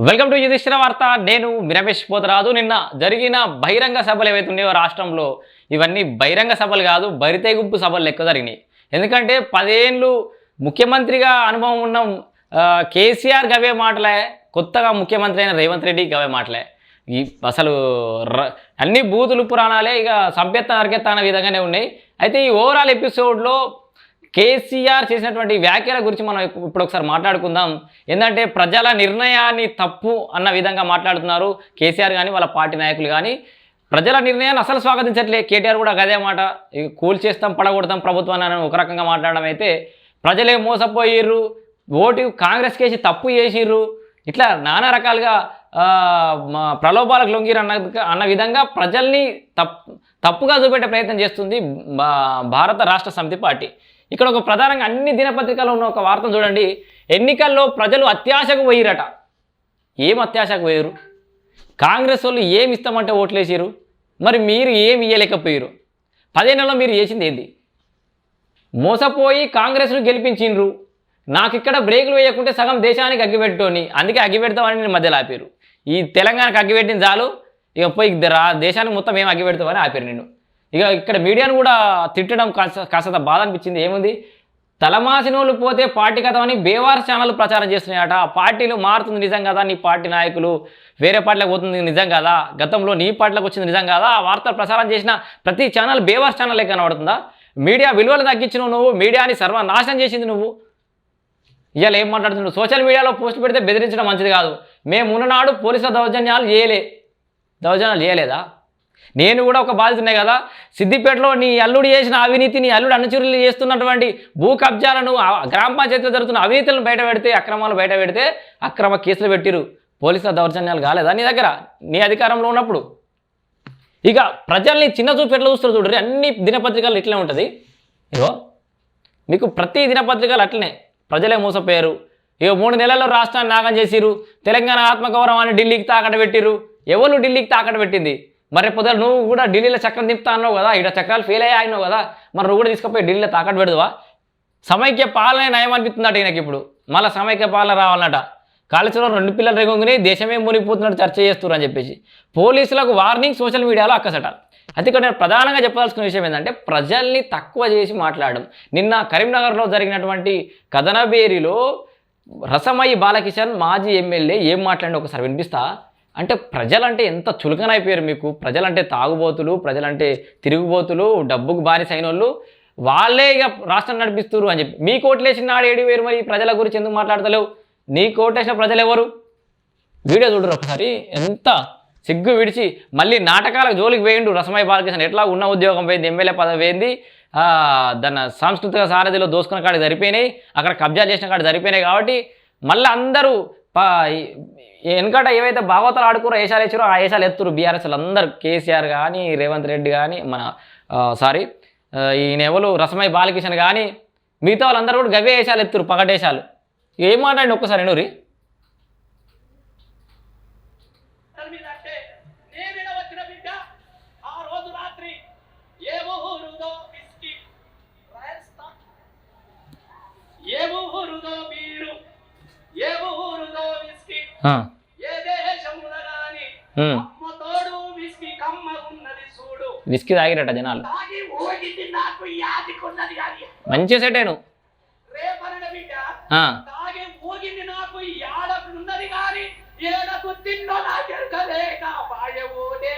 Welcome to Yudhishthira వార్త. నేను రమేష్ పోతరాజు. నిన్న జరిగిన బహిరంగ సభలు ఏవైతే ఉన్నాయో రాష్ట్రంలో ఇవన్నీ బహిరంగ సభలు కాదు బరితెగుంపు సభలు లెక్క జరిగినాయి. ఎందుకంటే పదేళ్ళు ముఖ్యమంత్రిగా అనుభవం ఉన్న కేసీఆర్ గవే మాటలే కొత్తగా ముఖ్యమంత్రి అయిన రేవంత్ రెడ్డి గవే మాటలే. ఈ అసలు ర- అన్ని బూతులు పురాణాలే ఇక సంపెత్త నరకెత్త అనే విధంగానే ఉన్నాయి. అయితే ఈ ఓవరాల్ ఎపిసోడ్లో కేసీఆర్ చేసినటువంటి వ్యాఖ్యల గురించి మనం ఇప్పుడు ఒకసారి మాట్లాడుకుందాం. ఏంటంటే ప్రజల నిర్ణయాన్ని తప్పు అన్న విధంగా మాట్లాడుతున్నారు కేసీఆర్ కానీ వాళ్ళ పార్టీ నాయకులు కానీ ప్రజల నిర్ణయాన్ని అసలు స్వాగతించట్లే. కేటీఆర్ కూడా అదే మాట. ఇక కూల్ చేస్తాం పడగొడతాం ప్రభుత్వాన్ని అని ఒక రకంగా మాట్లాడడం అయితే ప్రజలే మోసపోయిర్రు. ఓటు కాంగ్రెస్ కేసి తప్పు చేసిర్రు. ఇట్లా నానా రకాలుగా ప్రలోభాలకు లొంగిరు అన్న అన్న విధంగా ప్రజల్ని తప్పు తప్పుగా చూపెట్టే ప్రయత్నం చేస్తుంది భారత రాష్ట్ర సమితి పార్టీ. ఇక్కడ ఒక ప్రధానంగా అన్ని దినపత్రికల్లో ఉన్న ఒక వార్తను చూడండి. ఎన్నికల్లో ప్రజలు అత్యాశకు పోయిరట. ఏం అత్యాశకు పోయారు కాంగ్రెస్ వాళ్ళు ఏమి ఇస్తామంటే ఓట్లేసారు మరి మీరు ఏమి ఇయ్యలేకపోయారు పదేళ్ళలో మీరు చేసింది ఏంది? మోసపోయి కాంగ్రెస్ను గెలిపించిండ్రు. నాకు ఇక్కడ బ్రేకులు వేయకుంటే సగం దేశానికి అగ్గిపెట్టుకొని అందుకే అగ్గిపెడతామని నేను మధ్యలో ఆపారు. ఈ తెలంగాణకు అగ్గిపెట్టిన చాలు. ఇక పోయి రా దేశానికి మొత్తం ఏం అగ్గిపెడతామని ఆపారు నేను ఇక ఇక్కడ మీడియాను కూడా తిట్టడం కాస్త కాస్త బాధ అనిపించింది. ఏముంది? తలమాసినోళ్ళు పోతే పార్టీ కథ అని బేవార్ ఛానల్ ప్రచారం చేస్తున్నాయట. పార్టీలు మారుతుంది నిజం కదా నీ పార్టీ నాయకులు? వేరే పార్టీలకు పోతుంది నిజం కదా? గతంలో నీ పార్టీలకు వచ్చింది నిజం కదా? ఆ వార్తలు ప్రసారం చేసిన ప్రతి ఛానల్ బేవార్ ఛానల్ కనబడుతుందా? మీడియా విలువలు తగ్గించినవు నువ్వు మీడియాని సర్వనాశనం చేసింది నువ్వు. ఇవాళ ఏం మాట్లాడుతున్నావు సోషల్ మీడియాలో పోస్ట్ పెడితే బెదిరించడం మంచిది కాదు. మేము ఉన్ననాడు పోలీసుల దౌర్జన్యాలు చేయలే. దౌర్జన్యాలు చేయలేదా? నేను కూడా ఒక బాధితున్నే కదా. సిద్దిపేటలో నీ అల్లుడు చేసిన అవినీతి నీ అల్లుడు అనుచరులు చేస్తున్నటువంటి భూ కబ్జాలను గ్రామ పంచాయతీలో జరుగుతున్న అవినీతులను బయట పెడితే అక్రమాలు బయట పెడితే అక్రమ కేసులు పెట్టిరు పోలీసుల దౌర్జన్యాలు కాలేదా నీ దగ్గర? నీ అధికారంలో ఉన్నప్పుడు. ఇక ప్రజల్ని చిన్న చూపు ఎట్లా చూస్తారు చూడరు అన్ని దినపత్రికలు ఇట్లే ఉంటుంది. ఇగో మీకు ప్రతి దినపత్రికలు అట్లనే. ప్రజలే మోసపోయారు. ఇక మూడు నెలల్లో రాష్ట్రాన్ని నాగం చేసిరు తెలంగాణ ఆత్మగౌరవాన్ని ఢిల్లీకి తాకట పెట్టిరు ఎవరు ఢిల్లీకి తాకట పెట్టింది? మరి పొద్దున నువ్వు కూడా ఢిల్లీలో చక్రం తిప్పుతా అన్నావు కదా ఇక్కడ చక్రాలు ఫెయిల్ అయ్యి కదా మరి నువ్వు కూడా తీసుకుపోయి ఢిల్లీలో తాకట పెడదువా? సమైక్య పాలనే నయం అనిపిస్తుందట ఈయనకి ఇప్పుడు. మళ్ళీ సమైక్య పాలన రావాలన్నట. కాళేశ్వరం రెండు పిల్లలు రేగొంగుని దేశమే మునిగిపోతున్నట్టు చర్చ చేస్తున్నారు అని చెప్పేసి. పోలీసులకు వార్నింగ్ సోషల్ మీడియాలో అక్కసట. అయితే ఇక్కడ నేను ప్రధానంగా చెప్పాల్సిన విషయం ఏంటంటే ప్రజల్ని తక్కువ చేసి మాట్లాడడం. నిన్న కరీంనగర్లో జరిగినటువంటి కథనబేరిలో రసమయ్య బాలకిషన్ మాజీ ఎమ్మెల్యే ఏం మాట్లాడి ఒకసారి వినిపిస్తా? అంటే ప్రజలంటే ఎంత చులకనైపోయారు మీకు? ప్రజలంటే తాగుబోతులు ప్రజలంటే తిరుగుబోతులు డబ్బుకు బానిస అయిన వాళ్ళు వాళ్ళే ఇక రాష్ట్రం నడిపిస్తున్నారు అని చెప్పి. మీ కోట్లేసిన నాడు ఏడు వేరు మరి ప్రజల గురించి ఎందుకు మాట్లాడతలేవు? నీ కోటేసిన ప్రజలు ఎవరు? వీడియో చూడరు ఒకసారి. ఎంత సిగ్గు విడిచి మళ్ళీ నాటకాలకు జోలికి వేయండు రసమయ్య బాలకృష్ణ ఎట్లా ఉన్న ఉద్యోగం పోయింది? ఎమ్మెల్యే పదవి పోయింది? దాని సాంస్కృతిక సారథిలో దోసుకున్న కాడ సరిపోయినాయి అక్కడ కబ్జా చేసిన కాడ సరిపోయినాయి కాబట్టి మళ్ళీ అందరూ పా వెనకట ఏవైతే భాగవతాలు ఆడుకురో ఏషాలు వేసారో ఆ ఏషాలు ఎత్తురు బీఆర్ఎస్లు అందరూ. కేసీఆర్ కానీ రేవంత్ రెడ్డి కానీ మన సారీ ఈయన ఎవరు? రసమయ్య బాలకిషన్ కానీ మిగతా వాళ్ళందరూ కూడా గవే వేషాలు ఎత్తురు పగటేశాలు ఏం మాట్లాడి ఒక్కసారి నూరి మీద విస్కీ తాగిరట జనాలు. మంచి సెట్ అయ్యాను రేపనడ బిడ్డ ఆ, తాగి ఊగింది నాకు యాడకున్నది గాని ఏడకు తిన్నో నాకెరకలేక పాయవునే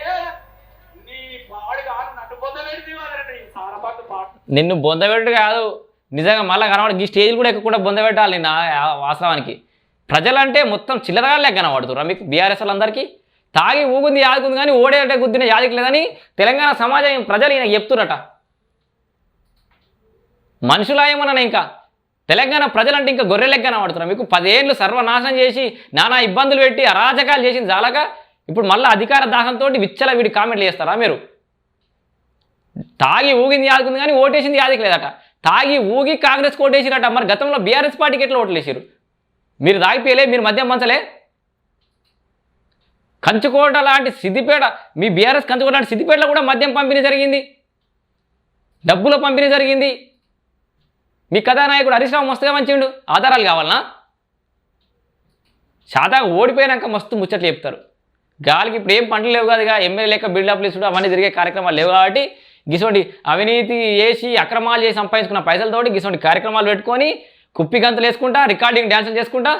నీ. పాడుగా నన్ను బొందబెట్టు కాదు. నిజంగా మళ్ళీ కనబడి ఈ స్టేజ్ కూడా ఎక్కకుండా బొందబెట్టాలి నిన్న వాస్తవానికి. ప్రజలంటే మొత్తం చిల్లరగాలే కనబడుతురా మీకు బీఆర్ఎస్ వాళ్ళందరికీ? తాగి ఊగుంది యాదుకుంది కానీ ఓడేటే గుద్దిన యాదికి లేదని తెలంగాణ సమాజం ప్రజలు ఈయన చెప్తున్నట. మనుషులా ఏమన్నా ఇంకా. తెలంగాణ ప్రజలంటే ఇంకా గొర్రెలెక్క కనబడుతున్నారు మీకు. పదేళ్ళు సర్వనాశనం చేసి నానా ఇబ్బందులు పెట్టి అరాజకాలు చేసింది జాలక ఇప్పుడు మళ్ళీ అధికార దాహంతో విచ్చల వీడి కామెంట్లు చేస్తారా మీరు? తాగి ఊగింది యాదుకుంది కానీ ఓటేసింది యాదికి లేదట. తాగి ఊగి కాంగ్రెస్ ఓటేసిరట మరి గతంలో బీఆర్ఎస్ పార్టీకి ఎట్లా ఓట్లేసారు మీరు తాగిపోయలే మీరు మద్యం మంచలే కంచుకోట లాంటి సిద్దిపేట మీ బీఆర్ఎస్ కంచుకోట లాంటి సిద్దిపేటలో కూడా మద్యం పంపిణీ జరిగింది. డబ్బుల పంపిణీ జరిగింది. మీ కథానాయకుడు హరీష్ మస్తుగా మంచిండు. ఆధారాలు కావాలనా? సాదా ఓడిపోయినాక మస్తు ముచ్చట్లు చెప్తారు. గాలికి ఇప్పుడు ఏం పంటలు లేవు కదా ఎమ్మెల్యే లెక్క బిల్డప్లు ఇస్తుడు అవన్నీ తిరిగే కార్యక్రమాలు లేవు కాబట్టి గిసోంటి అవినీతి చేసి అక్రమాలు చేసి సంపాదించుకున్న పైసలతోటి గిసోంటి కార్యక్రమాలు పెట్టుకొని కుప్పి గంతులు వేసుకుంటా రికార్డింగ్ డ్యాన్సులు చేసుకుంటా?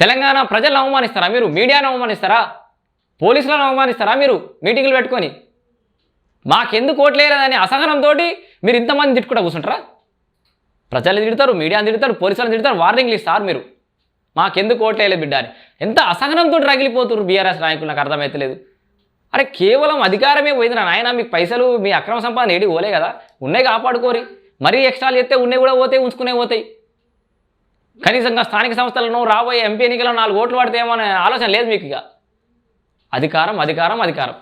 తెలంగాణ ప్రజలను అవమానిస్తారా మీరు? మీడియాను అవమానిస్తారా? పోలీసులను అవమానిస్తారా మీరు? మీటింగులు పెట్టుకొని? మాకెందుకు ఓట్లేదని అసహనంతో మీరు ఇంతమంది తిట్టుకుంటా కూర్చుంటారా? ప్రజలు తిడతారు మీడియాని తిడతారు పోలీసులను తిడతారు వార్నింగ్లు ఇస్తారు మీరు. మాకెందుకు ఓట్లేదు బిడ్డ అని. ఎంత అసహనంతో రగిలిపోతున్నారు బీఆర్ఎస్ నాయకులు నాకు అర్థమైతలేదు. అరే కేవలం అధికారమే పోయింది నా నాయన మీకు పైసలు మీ అక్రమ సంపాదన ఏడి పోలే కదా. ఉన్నాయి కాపాడుకోరి. మరీ ఎక్స్ట్రాలు చేస్తే ఉన్నాయి కూడా పోతాయి ఉంచుకునే పోతాయి. కనీసంగా స్థానిక సంస్థలను రాబోయే ఎంపీ ఎన్నికల్లో నాలుగు ఓట్లు పడితే ఏమనే ఆలోచన లేదు మీకు ఇక. అధికారం అధికారం అధికారం.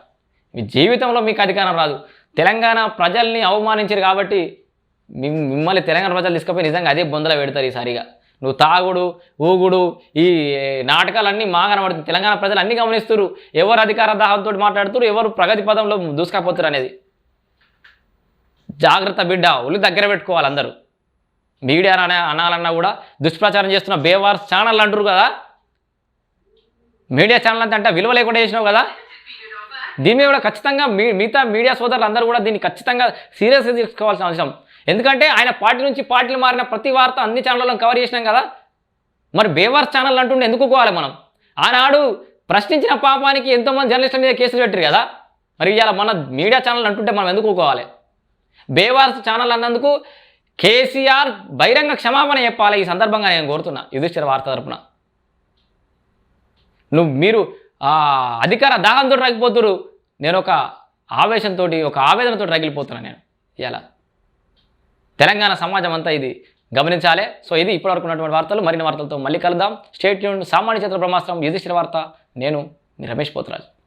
మీ జీవితంలో మీకు అధికారం రాదు. తెలంగాణ ప్రజల్ని అవమానించారు కాబట్టి మిమ్మల్ని తెలంగాణ ప్రజలు తీసుకుపోయి నిజంగా అదే బొందలో పెడతారు ఈసారిగా నువ్వు తాగుడు ఊగుడు ఈ నాటకాలన్నీ మా కనబడుతుంది తెలంగాణ ప్రజలు అన్నీ గమనిస్తారు ఎవరు అధికార దాహంతో మాట్లాడుతారు ఎవరు ప్రగతి పదంలో దూసుకపోతారు అనేది. జాగ్రత్త బిడ్డ ఒళ్ళు దగ్గర పెట్టుకోవాలి అందరూ. మీడియా అనాలన్నా కూడా దుష్ప్రచారం చేస్తున్న బేవార్స్ ఛానల్ అంటారు కదా. మీడియా ఛానల్ అంతా అంటే విలువ లేకుండా చేసినావు కదా. దీని మీద కూడా ఖచ్చితంగా మీ మిగతా మీడియా సోదరులు అందరూ కూడా దీన్ని ఖచ్చితంగా సీరియస్గా తీసుకోవాల్సిన అవసరం. ఎందుకంటే ఆయన పార్టీ నుంచి పార్టీలు మారిన ప్రతి వార్త అన్ని ఛానళ్ళలో కవర్ చేసినాం కదా. మరి బేవార్స్ ఛానల్ అంటుండే ఎందుకు కోవాలి మనం? ఆనాడు ప్రశ్నించిన పాపానికి ఎంతోమంది జర్నలిస్టుల మీద కేసులు పెట్టారు కదా. మరి ఇవాళ మన మీడియా ఛానల్ అంటుంటే మనం ఎందుకు కోవాలి? బేవార్స్ ఛానల్ అన్నందుకు కేసీఆర్ బహిరంగ క్షమాపణ చెప్పాలి ఈ సందర్భంగా నేను కోరుతున్నా యుధిష్ఠిర వార్త తరపున. నువ్వు మీరు అధికార దాహంతో రగిపోతురు నేను ఒక ఆవేశంతో ఒక ఆవేదనతో రగిలిపోతున్నా నేను ఇలా తెలంగాణ సమాజం అంతా ఇది గమనించాలి. సో ఇది ఇప్పటివరకు ఉన్నటువంటి వార్తలు. మరిన్ని వార్తలతో మళ్ళీ కలుద్దాం. స్టేట్ యూన్ సామాన్య చిత్ర బ్రహ్మాస్త్రం. యుధిష్ఠిర వార్త. నేను మీ రమేష్ పోతరాజు.